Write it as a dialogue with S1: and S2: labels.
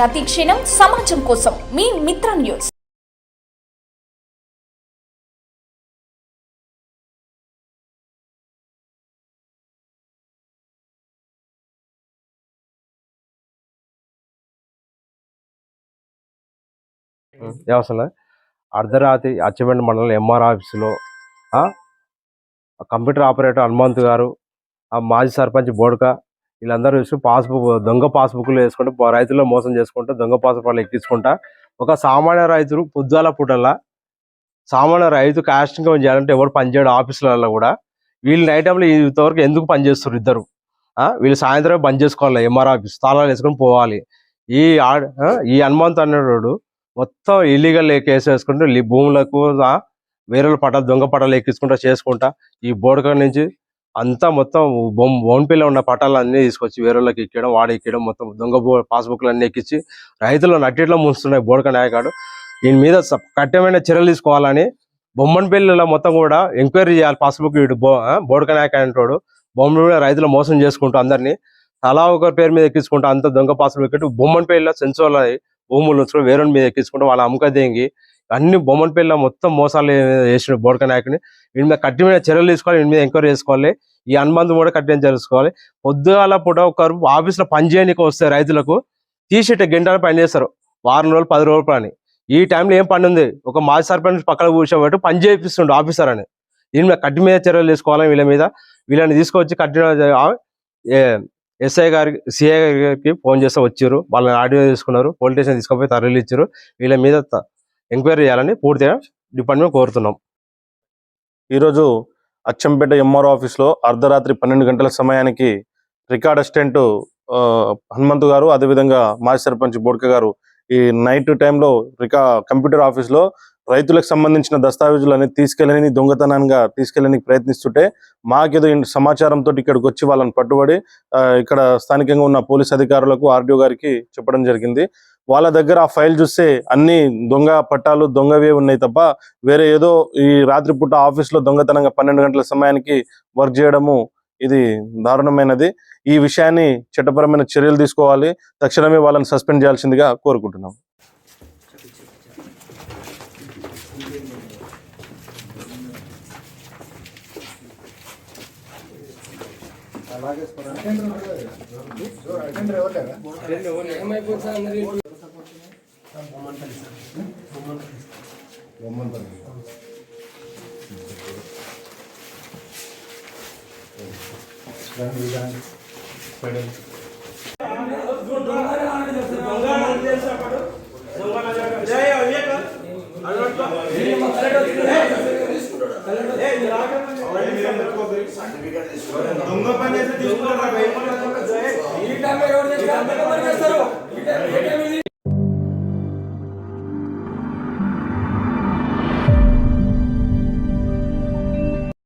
S1: ప్రతి క్షణం సమాజం కోసం మీ మిత్ర న్యూస్.
S2: దేవస్థానం అర్ధరాత్రి అచ్చమెంట్ మండలం ఎంఆర్ ఆఫీసులో కంప్యూటర్ ఆపరేటర్ హనుమంత్ గారు ఆ మాజీ సర్పంచ్ బోడక వీళ్ళందరూ చూసి పాస్బుక్ దొంగ పాస్బుక్లు వేసుకుంటూ రైతుల్లో మోసం చేసుకుంటూ దొంగ పాస్బుక్లు ఎక్కించుకుంటా ఒక సామాన్య రైతు పొద్దుల పూటల్లా సామాన్య రైతు కాస్టింగ్ చేయాలంటే ఎవరు పనిచేయడం ఆఫీసులలో కూడా. వీళ్ళు నైట్ టైంలో ఇంతవరకు ఎందుకు పనిచేస్తారు ఇద్దరు? వీళ్ళు సాయంత్రం బంద్ చేసుకోవాలి ఎంఆర్ ఆఫీస్ తాళాలు వేసుకొని పోవాలి. ఈ ఆ, ఈ హనుమంత్ అనేవాడు మొత్తం ఇల్లీగల్ కేసు వేసుకుంటూ భూములకు వేరే వాళ్ళ పట్టాలు దొంగ పట్టాలు ఎక్కించుకుంటా చేసుకుంటా ఈ బోడక నుంచి అంతా మొత్తం బొమ్ బొంపిలో ఉన్న పట్టాలు అన్ని తీసుకొచ్చి వేరే వాళ్ళకి ఎక్కడం వాడు ఎక్కడం మొత్తం దొంగ బో- పాస్బుక్లు అన్ని ఎక్కించి రైతులు నట్టిట్లో ముంచుతున్నాయి బోడక నాయకుడు. దీని మీద కఠినమైన చర్యలు తీసుకోవాలని బొమ్మన్పల్లిలో మొత్తం కూడా ఎంక్వైరీ చేయాలి పాస్బుక్ వీడు బో బోడక నాయక అంటాడు. బొమ్మలు రైతులు మోసం చేసుకుంటూ అందరినీ తలా ఒకరి పేరు మీద ఎక్కించుకుంటూ అంత దొంగ పాస్బుక్ ఎక్కిట్టు బొమ్మన్పల్లిలో సెన్సోర్ భూములు వేరే మీద ఎక్కించుకుంటూ వాళ్ళ అమ్మక దేంగి అన్ని బొమ్మన్పల్లిలో మొత్తం మోసాలు చేసిన బోడక నాయకుని వీడి మీద కఠినమైన చర్యలు తీసుకోవాలి వీడి మీద ఎంక్వైరీ చేసుకోవాలి ఈ అనుబంధం కూడా కఠిన చేసుకోవాలి పొద్దుగాల పూట ఒకరు ఆఫీస్లో పని వస్తే రైతులకు తీసేట గంటల పని చేస్తారు. వారం రోజులు పది రోజులు పని. ఈ టైంలో ఏం పని ఉంది? ఒక మాజీ సర్పంచ్ పక్కన కూర్చోబెట్టి పని చేయిస్తుండే ఆఫీసర్ అని. దీని మీద కఠినమైన చర్యలు తీసుకోవాలి వీళ్ళ మీద. వీళ్ళని తీసుకొచ్చి కఠిన ఎస్ఐ గారికి సిఐ గారికి ఫోన్ చేస్తే వచ్చారు వాళ్ళని ఆడియో తీసుకున్నారు. పోలీస్ స్టేషన్ తీసుకుపోయి తరలిచ్చారు. వీళ్ళ మీద ఎంక్వైరీ చేయాలని పూర్తిగా డిపార్ట్మెంట్ కోరుతున్నాం.
S3: ఈరోజు అచ్చంపేట ఎంఆర్ఓ ఆఫీస్లో అర్ధరాత్రి పన్నెండు గంటల సమయానికి రికార్డ్ అసిస్టెంట్ హనుమంతు గారు అదేవిధంగా మాజీ సర్పంచ్ బోడ్క గారు ఈ నైట్ టైంలో రికా కంప్యూటర్ ఆఫీస్లో రైతులకు సంబంధించిన దస్తావేజులు తీసుకెళ్ళని దొంగతనంగా తీసుకెళ్ళని ప్రయత్నిస్తుంటే మాకేదో సమాచారంతో ఇక్కడికి వచ్చి వాళ్ళని పట్టుబడి ఇక్కడ స్థానికంగా ఉన్న పోలీస్ అధికారులకు ఆర్డీఓ గారికి చెప్పడం జరిగింది. వాళ్ళ దగ్గర ఆ ఫైల్ చూస్తే అన్ని దొంగ పట్టాలు దొంగవే ఉన్నాయి తప్ప వేరే ఏదో ఈ రాత్రిపూట ఆఫీస్లో దొంగతనంగా పన్నెండు గంటల సమయానికి వర్క్ చేయడము ఇది దారుణమైనది ఈ విషయాన్ని చట్టపరమైన చర్యలు తీసుకోవాలి తక్షణమే వాళ్ళని సస్పెండ్ చేయాల్సిందిగా కోరుకుంటున్నాం
S4: దొంగ పని చేస్తే తీసుకుంటారా భయపడతారా?
S5: ఈ టైంలో ఎవరు చేస్తారు?